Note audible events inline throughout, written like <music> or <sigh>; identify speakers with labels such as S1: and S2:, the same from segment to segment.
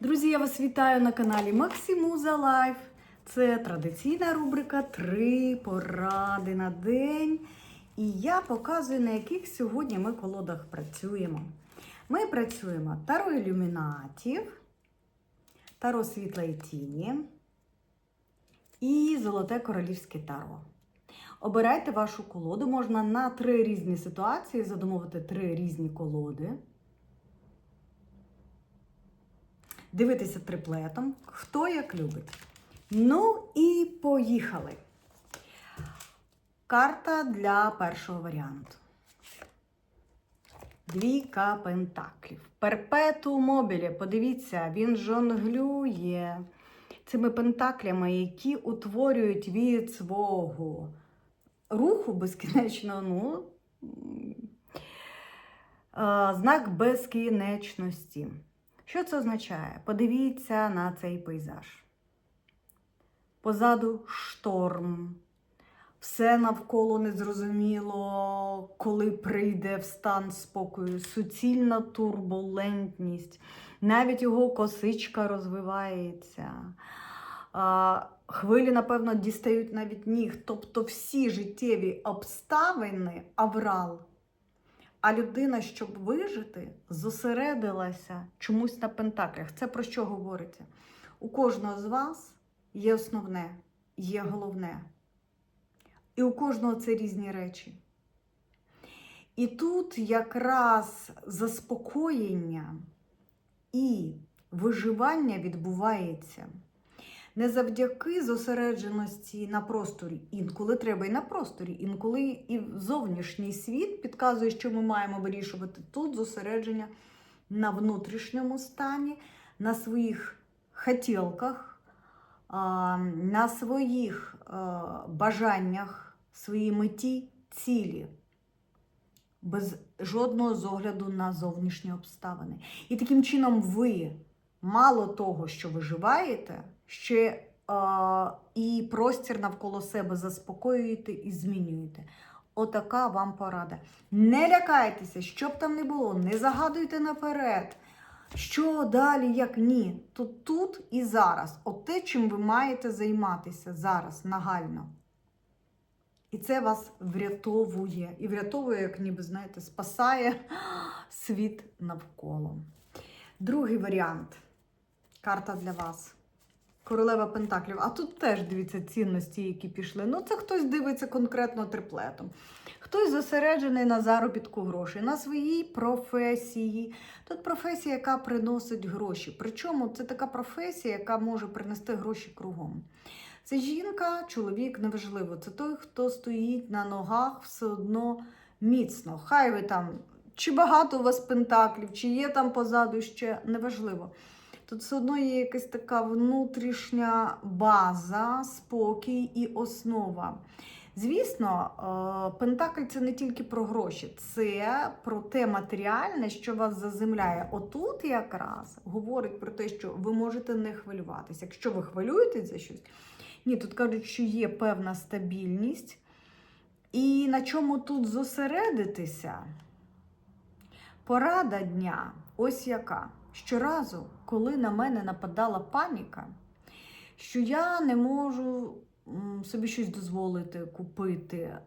S1: Друзі, я вас вітаю на каналі Максимуза Лайф. Це традиційна рубрика Три поради на день. І я показую, на яких сьогодні ми колодах працюємо. Ми працюємо таро ілюмінатів, таро світлої тіні і золоте королівське таро. Обирайте вашу колоду. Можна на три різні ситуації задумувати три різні колоди. Дивитися триплетом, хто як любить. Ну і поїхали. Карта для першого варіанту. Двійка пентаклів. Перпету мобілі. Подивіться, він жонглює цими пентаклями, які утворюють від свого руху безкінечно, ну, знак безкінечності. Що це означає? Подивіться на цей пейзаж. Позаду шторм. Все навколо незрозуміло, коли прийде в стан спокою, суцільна турбулентність, навіть його косичка розвивається. Хвилі, напевно, дістають навіть ніг. Тобто всі життєві обставини аврал. А людина, щоб вижити, зосередилася чомусь на пентаклях. Це про що говориться? У кожного з вас є основне, є головне. І у кожного це різні речі. І тут якраз заспокоєння і виживання відбувається не завдяки зосередженості на просторі. Інколи треба і на просторі, інколи і зовнішній світ підказує, що ми маємо вирішувати тут зосередження на внутрішньому стані, на своїх хотілках, на своїх бажаннях, своїй меті, цілі. Без жодного зогляду на зовнішні обставини. І таким чином ви мало того, що виживаєте, ще е, і простір навколо себе заспокоюєте і змінюєте. Отака вам порада. Не лякайтеся, що б там не було, не загадуйте наперед. Що далі, як ні? Тут тут і зараз. От те, чим ви маєте займатися зараз, нагально. І це вас врятовує. І врятовує, як ніби, знаєте, спасає <gasps> світ навколо. Другий варіант. Карта для вас. Королева Пентаклів. А тут теж дивіться цінності, які пішли. Ну, це хтось дивиться конкретно триплетом. Хтось зосереджений на заробітку грошей, на своїй професії. Тут професія, яка приносить гроші. Причому це така професія, яка може принести гроші кругом. Це жінка, чоловік, неважливо. Це той, хто стоїть на ногах все одно міцно. Хай ви там, чи багато у вас пентаклів, чи є там позаду ще, неважливо. Тут все одно є якась така внутрішня база, спокій і основа. Звісно, е, Пентакль це не тільки про гроші, це про те матеріальне, що вас заземляє. Отут якраз говорить про те, що ви можете не хвилюватися. Якщо ви хвилюєтесь за щось, ні, тут кажуть, що є певна стабільність. І на чому тут зосередитися? Порада дня ось яка. Щоразу, коли на мене нападала паніка, що я не можу собі щось дозволити купити е,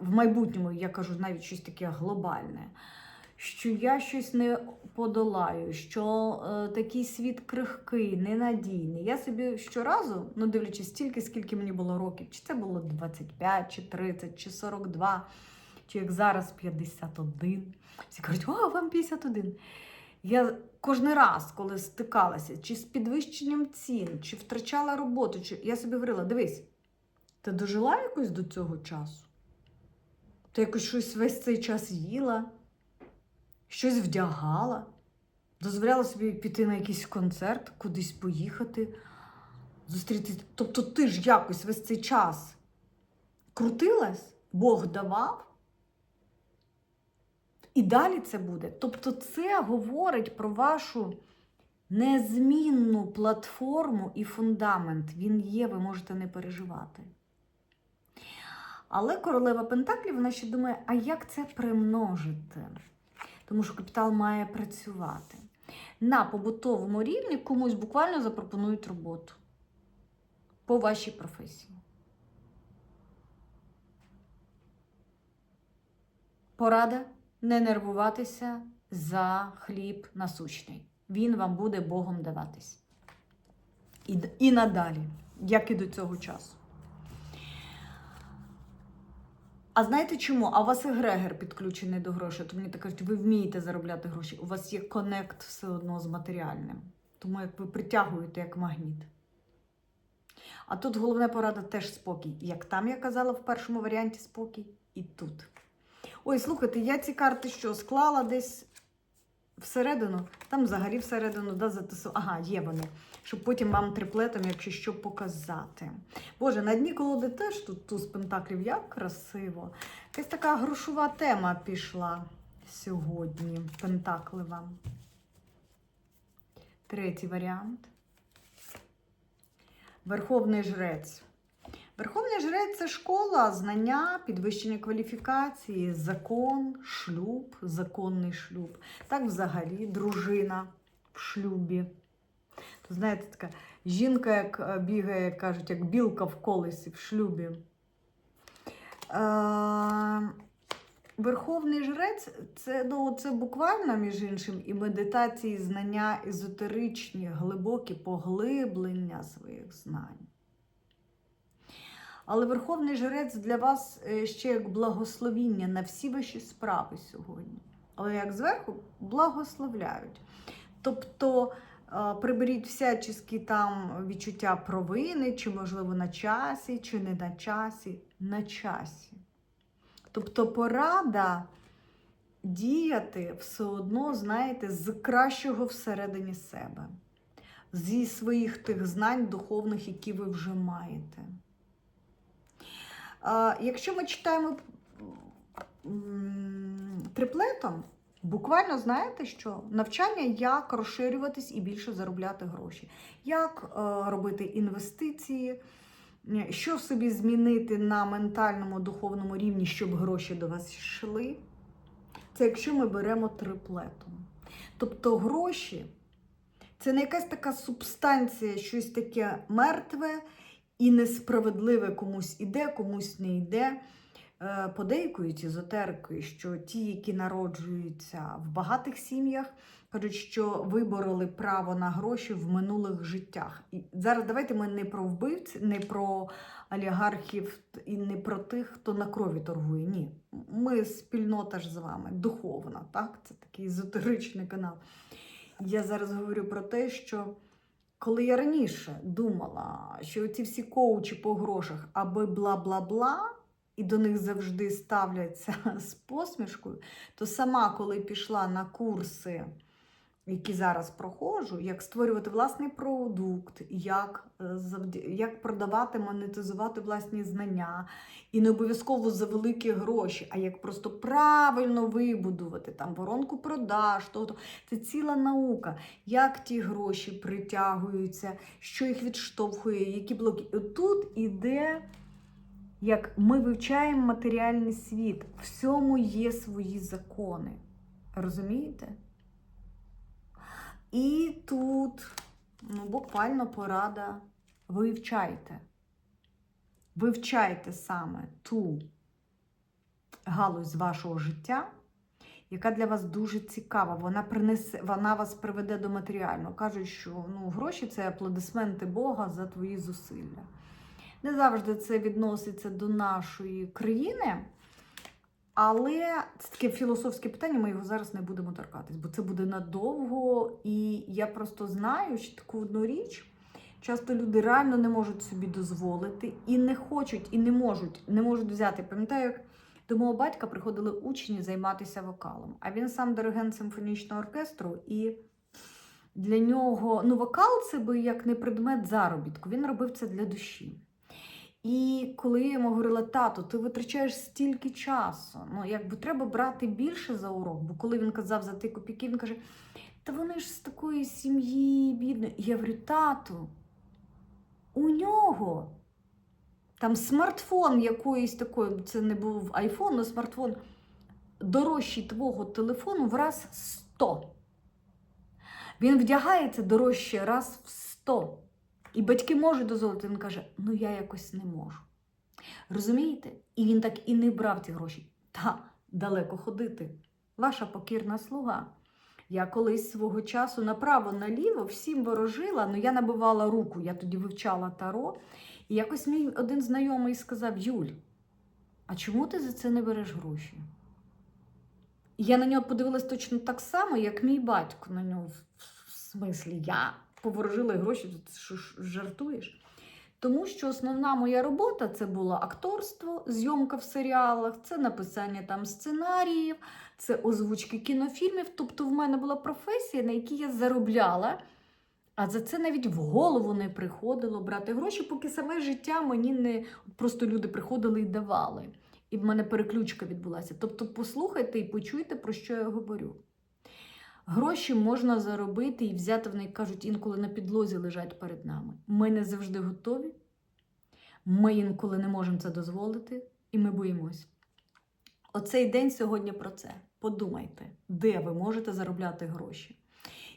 S1: в майбутньому, я кажу навіть щось таке глобальне, що я щось не подолаю, що е, такий світ крихкий, ненадійний. Я собі щоразу, ну дивлячись стільки, скільки мені було років, чи це було 25, чи 30, чи 42, чи як зараз 51. Всі кажуть, о, вам 51. Я кожен раз, коли стикалася, чи з підвищенням цін, чи втрачала роботу, чи я собі говорила: дивись, ти дожила якось до цього часу? Ти якось щось весь цей час їла, щось вдягала, дозволяла собі піти на якийсь концерт, кудись поїхати, зустрітися. Тобто ти ж якось весь цей час крутилась, Бог давав. І далі це буде. Тобто, це говорить про вашу незмінну платформу і фундамент. Він є, ви можете не переживати. Але королева Пентаклів, вона ще думає, а як це примножити? Тому що капітал має працювати. на побутовому рівні комусь буквально запропонують роботу по вашій професії. Порада не нервуватися за хліб насущний. Він вам буде Богом даватись. І, і надалі, як і до цього часу. А знаєте чому? А у вас егрегор підключений до грошей. То мені так кажуть, ви вмієте заробляти гроші. У вас є конект все одно з матеріальним. Тому як ви притягуєте як магніт. А тут головна порада теж спокій. Як там я казала в першому варіанті спокій, і тут. Ой, слухайте, я ці карти що склала десь всередину, там взагалі всередину, да, затису. Ага, є вони. Щоб потім вам триплетом, якщо що, показати. Боже, на дні колоди теж тут туз пентаклів, як красиво. Якась така грошова тема пішла сьогодні. Пентаклева. Третій варіант. Верховний жрець. Верховний жрець це школа, знання, підвищення кваліфікації, закон, шлюб, законний шлюб. Так взагалі дружина в шлюбі. То, знаєте, така жінка, як е, бігає, як кажуть, як білка в колесі в шлюбі. Е, Верховний жрець це, ну, це буквально, між іншим, і медитації, знання езотеричні, глибокі поглиблення своїх знань. Але Верховний жрець для вас е, ще як благословіння на всі ваші справи сьогодні. Але як зверху благословляють. Тобто е, приберіть всячески там відчуття провини, чи, можливо, на часі, чи не на часі, на часі. Тобто порада діяти все одно, знаєте, з кращого всередині себе, зі своїх тих знань духовних, які ви вже маєте. Якщо ми читаємо триплетом, буквально знаєте, що навчання, як розширюватись і більше заробляти гроші, як е, робити інвестиції, що собі змінити на ментальному духовному рівні, щоб гроші до вас йшли. Це якщо ми беремо триплетом. Тобто гроші це не якась така субстанція, щось таке мертве і несправедливе комусь іде, комусь не йде. Е, Подейкують езотерикою, що ті, які народжуються в багатих сім'ях, кажуть, що вибороли право на гроші в минулих життях. І зараз давайте ми не про вбивців, не про олігархів і не про тих, хто на крові торгує. Ні. Ми спільнота ж з вами, духовна, так? Це такий езотеричний канал. Я зараз говорю про те, що коли я раніше думала, що ці всі коучі по грошах, аби бла-бла-бла, і до них завжди ставляться <laughs> з посмішкою, то сама, коли пішла на курси, які зараз проходжу, як створювати власний продукт, як, е, як продавати, монетизувати власні знання, і не обов'язково за великі гроші, а як просто правильно вибудувати там воронку продаж, то, це ціла наука, як ті гроші притягуються, що їх відштовхує, які блоки. Тут іде як ми вивчаємо матеріальний світ, всьому є свої закони. Розумієте? І тут ну, буквально порада вивчайте. Вивчайте саме ту галузь вашого життя, яка для вас дуже цікава. Вона принесе, вона вас приведе до матеріального. Кажуть, що ну, гроші це аплодисменти Бога за твої зусилля. Не завжди це відноситься до нашої країни, але це таке філософське питання, ми його зараз не будемо торкатись, бо це буде надовго. І я просто знаю, що таку одну річ. Часто люди реально не можуть собі дозволити і не хочуть, і не можуть, не можуть взяти. Пам'ятаю, як до мого батька приходили учні займатися вокалом. А він сам диригент симфонічного оркестру, і для нього ну, вокал це би як не предмет заробітку. Він робив це для душі. І коли я йому говорила, тато, ти витрачаєш стільки часу, ну якби треба брати більше за урок, бо коли він казав за ті копійки, він каже: Та вони ж з такої сім'ї бідної. Я говорю, тату, у нього там смартфон якоїсь такої, це не був айфон, але смартфон дорожчий твого телефону в раз 100. Він вдягається дорожче раз в 100. І батьки можуть дозволити. Він каже: ну я якось не можу. Розумієте? І він так і не брав ці гроші. Та далеко ходити. Ваша покірна слуга. Я колись свого часу направо-наліво всім ворожила, але я набивала руку, я тоді вивчала таро. І якось мій один знайомий сказав: Юль, а чому ти за це не береш гроші? І я на нього подивилась точно так само, як мій батько на нього. В смислі, я поворожила гроші, ти жартуєш? Тому що основна моя робота це було акторство, зйомка в серіалах, це написання там сценаріїв, це озвучки кінофільмів. Тобто в мене була професія, на якій я заробляла, а за це навіть в голову не приходило брати гроші, поки саме життя мені не просто люди приходили і давали. І в мене переключка відбулася. Тобто, послухайте і почуйте, про що я говорю. Гроші можна заробити і взяти, вони кажуть, інколи на підлозі лежать перед нами. Ми не завжди готові, ми інколи не можемо це дозволити, і ми боїмось. Оцей день сьогодні про це. Подумайте, де ви можете заробляти гроші.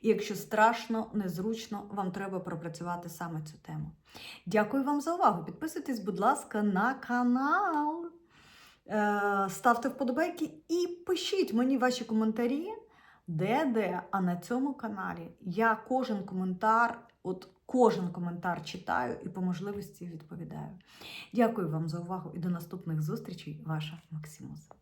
S1: І якщо страшно, незручно, вам треба пропрацювати саме цю тему. Дякую вам за увагу. Підписуйтесь, будь ласка, на канал. Е, Ставте вподобайки і пишіть мені ваші коментарі, де де, а на цьому каналі я кожен коментар, от кожен коментар читаю і по можливості відповідаю. Дякую вам за увагу і до наступних зустрічей, ваша Максимус.